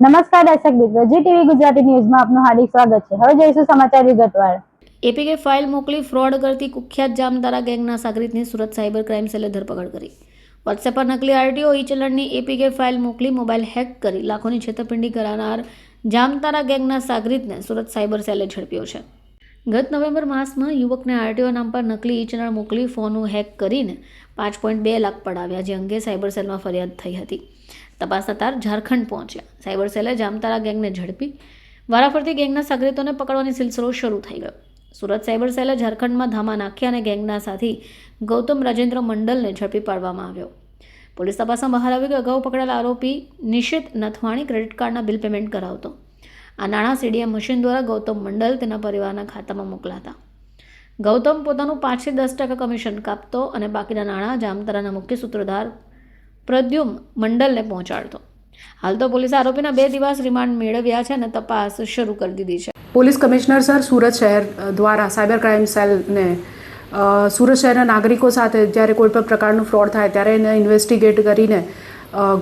નમસ્કાર દર્શક મિત્રો, જી ટીવી ગુજરાતી ન્યૂઝમાં આપનું હાર્દિક સ્વાગત છે. હવે જોઈશું સમાચાર વિગતવાર. એપીકે ફાઇલ મોકલી ફ્રોડ કરતી કુખ્યાત જામતારા ગેંગના સાગરીતની સુરત સાયબર ક્રાઇમ સેલે ધરપકડ કરી. વોટ્સએપ પર નકલી આરટીઓ ઈ ચલણની એપીકે ફાઇલ મોકલી મોબાઈલ હેક કરી. લાખોની છેતરપિંડી કરાનાર જામતારા ગેંગના સાગરીતને સુરત સાયબર સેલે ઝડપ્યો છે. ગત નવેમ્બર માસમાં યુવકને આરટીઓ નામ પર નકલી ઈ ચલણ મોકલી ફોનનું હેક કરીને પાંચ પોઈન્ટ બે લાખ પડાવ્યા, જે અંગે સાયબર સેલમાં ફરિયાદ થઈ હતી. તપાસ થતાં ઝારખંડ પહોંચ્યા. સાયબર સેલે જામતારા ગેંગને ઝડપી વારાફરતી ગેંગના સાગરીતોને પકડવાની સિલસિલો શરૂ થઈ ગયો. સુરત સાયબર સેલે ઝારખંડમાં ધામા નાખ્યા અને ગેંગના સાથી ગૌતમ રાજેન્દ્ર મંડલને ઝડપી પાડવામાં આવ્યો. પોલીસ તપાસમાં બહાર આવ્યું કે અગાઉ પકડાયેલા આરોપી નિશિત નથવાણી ક્રેડિટ કાર્ડના બિલ પેમેન્ટ કરાવતો. આ નાણાં સીડીએમ મશીન દ્વારા ગૌતમ મંડલ તેના પરિવારના ખાતામાં મોકલાતા. ગૌતમ પોતાનું પાંચથી દસ ટકા કમિશન કાપતો અને બાકીના નાણાં જામતારાના મુખ્ય સૂત્રધાર પ્રદ્યુમ મંડલને પહોંચાડતો. હાલ તો પોલીસે આરોપીના બે દિવસ રિમાન્ડ મેળવ્યા છે અને તપાસ શરૂ કરી દીધી છે. પોલીસ કમિશનર સર સુરત શહેર દ્વારા સાયબર ક્રાઇમ સેલને સુરત શહેરના નાગરિકો સાથે જ્યારે કોઈ પણ પ્રકારનું ફ્રોડ થાય ત્યારે એને ઇન્વેસ્ટિગેટ કરીને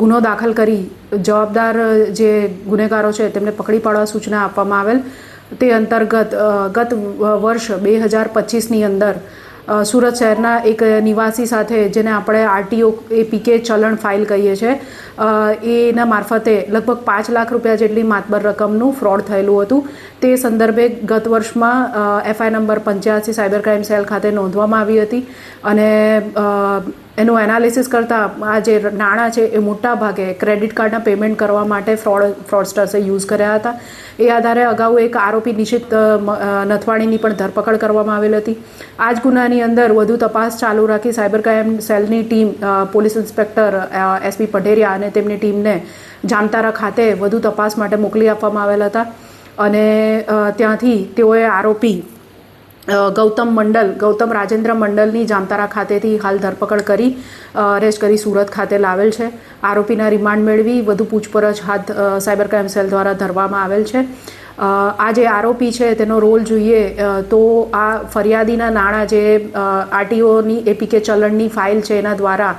ગુનો દાખલ કરી જવાબદાર જે ગુનેગારો છે તેમને પકડી પાડવા સૂચના આપવામાં આવેલ. તે અંતર્ગત ગત વર્ષ બે હજાર પચીસની અંદર સુરત શહેરના એક નિવાસી સાથે જેને આપણે આરટીઓ એ પીકે ચલણ ફાઇલ કહીએ છીએ એના મારફતે લગભગ પાંચ લાખ રૂપિયા જેટલી માતબર રકમનું ફ્રોડ થયેલું હતું. તે સંદર્ભે ગત વર્ષમાં એફઆઈ નંબર પંચ્યાસી સાયબર ક્રાઇમ સેલ ખાતે નોંધવામાં આવી હતી અને એનું એનાલિસિસ કરતાં આ જે નાણાં છે એ મોટા ભાગે ક્રેડિટ કાર્ડના પેમેન્ટ કરવા માટે ફ્રોડ ફ્રોડસ્ટર્સે યુઝ કર્યા હતા. એ આધારે અગાઉ એક આરોપી અ, નથવાણીની પણ ધરપકડ કરવામાં આવેલ હતી. આ જ ગુનાની અંદર વધુ તપાસ ચાલુ રાખી સાયબર ક્રાઇમ સેલની team police inspector SP Padheriya અને તેમની ટીમને જામતારા ખાતે વધુ તપાસ માટે મોકલી આપવામાં આવેલ હતા. અને ત્યાંથી તેઓએ આરોપી ગૌતમ મંડલ, ગૌતમ રાજેન્દ્ર મંડલની જામતારા ખાતેથી હાલ ધરપકડ કરી અરેસ્ટ કરી સુરત ખાતે લાવેલ છે. આરોપીના રિમાન્ડ મેળવી વધુ પૂછપરછ હાથ સાયબર ક્રાઇમ સેલ દ્વારા ધરવામાં આવેલ છે. આ જે આરોપી છે, તેનો રોલ જોઈએ તો આ ફરિયાદીના નાણાં જે આરટીઓની એપીકે ચલણની ફાઇલ છે, એના દ્વારા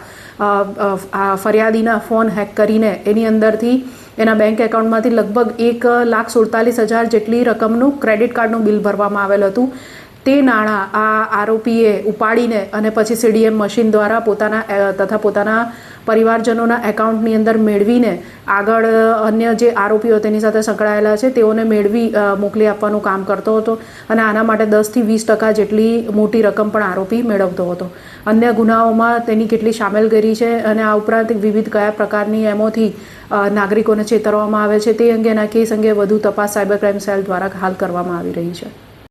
ફરિયાદીના ફોન હેક કરીને એની અંદરથી એના બેંક એકાઉન્ટમાંથી લગભગ એક લાખ સુડતાલીસ હજાર જેટલી રકમનું ક્રેડિટ કાર્ડનું બિલ ભરવામાં આવેલ હતું. તે નાણાં આ આરોપીએ ઉપાડીને અને પછી સીડીએમ મશીન દ્વારા પોતાના તથા પોતાના પરિવારજનોના એકાઉન્ટની અંદર મેળવીને આગળ અન્ય જે આરોપીઓ તેની સાથે સંકળાયેલા છે, તેઓને મેળવી મોકલી આપવાનું કામ કરતો હતો અને આના માટે દસથી વીસ ટકા જેટલી મોટી રકમ પણ આરોપી મેળવતો હતો. અન્ય ગુનાઓમાં તેની કેટલી સામેલગીરી છે અને આ ઉપરાંત વિવિધ કયા પ્રકારની એમોથી નાગરિકોને છેતરવામાં આવે છે તે અંગેના કેસ અંગે વધુ તપાસ સાયબર ક્રાઇમ સેલ દ્વારા હાલ કરવામાં આવી રહી છે.